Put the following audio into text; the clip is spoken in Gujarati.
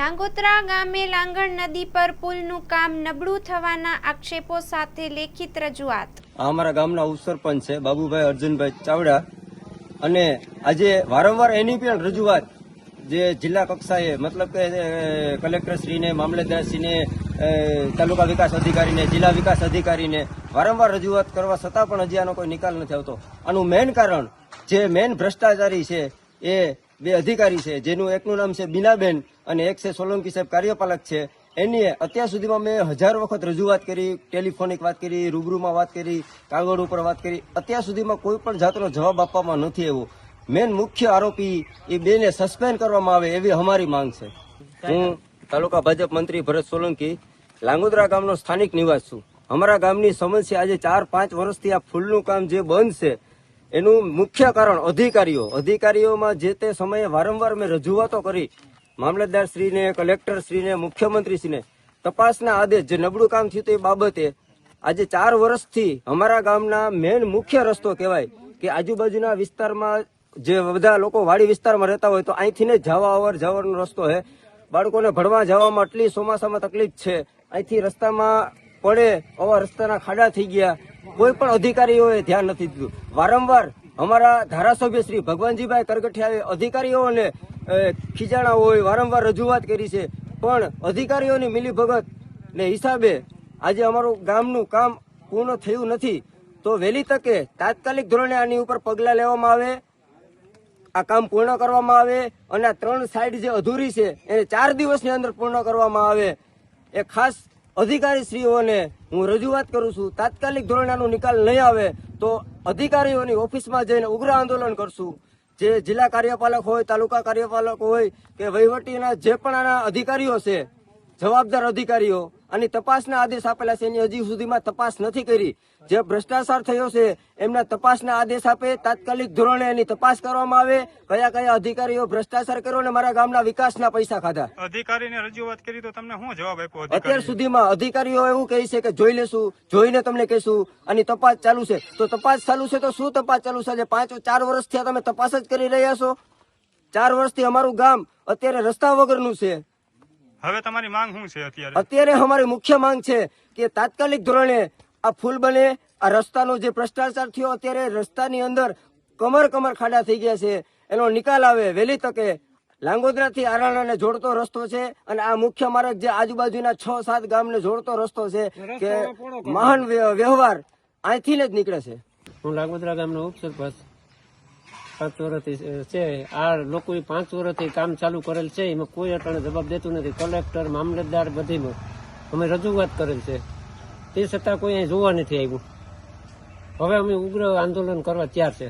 લાંગોત્રા ગામે લાંગણ નદી પર પુલનું કામ નબળું થવાના આક્ષેપો સાથે લેખિત રજૂઆત. અમારા ગામના ઉપસરપંચ છે, બાબુભાઈ અર્જુનભાઈ ચાવડા. અને આજે વારંવાર એની પણ રજૂઆત જે જિલ્લા કક્ષાએ, મતલબ કે કલેક્ટરશ્રીને, મામલતદારશ્રીને તાલુકા વિકાસ અધિકારીને, જિલ્લા વિકાસ અધિકારીને વારંવાર રજૂઆત કરવા છતાં પણ હજી આનો કોઈ નિકાલ નથી આવતો. આનું મેઇન કારણ, જે મેઇન ભ્રષ્ટાચારી છે, એ બે અધિકારી છે, જેનું એકનું નામ છે બીનાબેન અને એક છે સોલંકી સાહેબ કાર્યપાલક છે. એની અત્યાર સુધીમાં મેં હજાર વખત રજૂઆત કરી, ટેલિફોનિક વાત કરી, રૂબરૂમાં વાત કરી, કાગળ ઉપર વાત કરી. અત્યાર સુધીમાં કોઈ પણ જાતનો જવાબ આપવામાં નથી એવો મેન મુખ્ય આરોપી એ બેને સસ્પેન્ડ કરવામાં આવે એવી અમારી માંગ છે. હું તાલુકા ભાજપ મંત્રી ભરત સોલંકી, લાંગોદરા ગામનો સ્થાનિક નિવાસ છું. અમારા ગામની સમસ્યા આજે ચાર પાંચ વર્ષથી આ ફૂલનું કામ જે બંધ છે, એનું મુખ્ય કારણ અધિકારીઓ. અધિકારીઓમાં જે તે સમયે વારંવાર મેં રજૂઆતો કરી મામલતદાર શ્રીને, કલેક્ટર શ્રીને મુખ્યમંત્રી શ્રીને તપાસના આદેશ, જે નબળું કામ થયું તે બાબતે આજે ચાર વર્ષથી અમારા ગામના મેન મુખ્ય રસ્તો કહેવાય કે આજુબાજુના વિસ્તારમાં જે બધા લોકો વાડી વિસ્તારમાં રહેતા હોય તો અહીંથી ને જવા અવર જવાનો રસ્તો છે. બાળકોને ભણવા જવામાં આટલી ચોમાસામાં તકલીફ છે. અહીંથી રસ્તામાં પડે આવા રસ્તાના ખાડા થઈ ગયા. કોઈ પણ અધિકારીઓએ ધ્યાન નથી દીધું. વારંવાર અમારા ધારાસભ્ય શ્રી ભગવાનજીભાઈ કરગઠિયાએ અધિકારીઓને ખીજાણા હોય, વારંવાર રજૂઆત કરી છે. પણ અધિકારીઓની મિલીભગત ને હિસાબે આજે અમારું ગામનું કામ પૂર્ણ થયું નથી. તો વહેલી તકે તાત્કાલિક ધોરણે આની ઉપર પગલાં લેવામાં આવે, આ કામ પૂર્ણ કરવામાં આવે અને આ ત્રણ સાઈડ જે અધૂરી છે, એને ચાર દિવસની અંદર પૂર્ણ કરવામાં આવે. એ ખાસ અધિકારીશ્રીઓને હું રજૂઆત કરું છું, તાત્કાલિક ધોરણે આનો નિકાલ નહીં આવે તો અધિકારીઓની ઓફિસમાં જઈને ઉગ્ર આંદોલન કરશું. જે જિલ્લા કાર્યપાલક હોય તાલુકા કાર્યપાલક હોય કે વહીવટીના જે પણ આના અધિકારીઓ છે જવાબદાર અધિકારીઓ અને તપાસના આદેશ આપેલા છે એની હજી સુધીમાં તપાસ નથી કરી. જે ભ્રષ્ટાચાર થયો છે એમના તપાસના આદેશ આપે તાત્કાલિક ધોરણે એની તપાસ કરવામાં આવે. કયા કયા અધિકારીઓ ભ્રષ્ટાચાર કર્યો અને મારા ગામના વિકાસના પૈસા ખાધા? અધિકારીને રજૂઆત કરી તો તમને શું જવાબ આપ્યો અત્યાર સુધીમાં અધિકારીઓ એવું કહે છે કે જોઈ લેશું જોઈને તમને કહેશું અને તપાસ ચાલુ છે. તો તપાસ ચાલુ છે તો શું તપાસ ચાલુ છે? પાંચ ચાર વર્ષથી તમે તપાસ જ કરી રહ્યા છો? ચાર વર્ષથી અમારું ગામ અત્યારે રસ્તા વગરનું છે. હવે તમારી માંગ શું છે અત્યારે? અત્યારે અમારી મુખ્ય માંગ છે કે તાત્કાલિક ધોરણે આ ફૂલ બને આ રસ્તાનો જે ભ્રષ્ટાચાર થયો અત્યારે રસ્તાની અંદર કમર કમર ખાડા થઈ ગયા છે. એનો નિકાલ આવે વહેલી તકે લાંગોદરાથી આરાણાને જોડતો રસ્તો છે અને આ મુખ્ય માર્ગ જે આજુબાજુના છ સાત ગામને જોડતો રસ્તો છે કે મહાન વ્ય- વ્યવહાર અહીંથી જ નીકળે છે. હું લાગોદરા ગામનો ઉપસરપંચ પાંચ વર્ષથી છે આ લોકો પાંચ વર્ષથી કામ ચાલુ કરેલ છે, એમાં કોઈ અટાણે જવાબ દેતું નથી. કલેક્ટર, મામલતદાર બધીમાં અમે રજૂઆત કરેલ છે. તે છતાં કોઈ અહીં જોવા નથી આવ્યું. હવે અમે ઉગ્ર આંદોલન કરવા તૈયાર છે.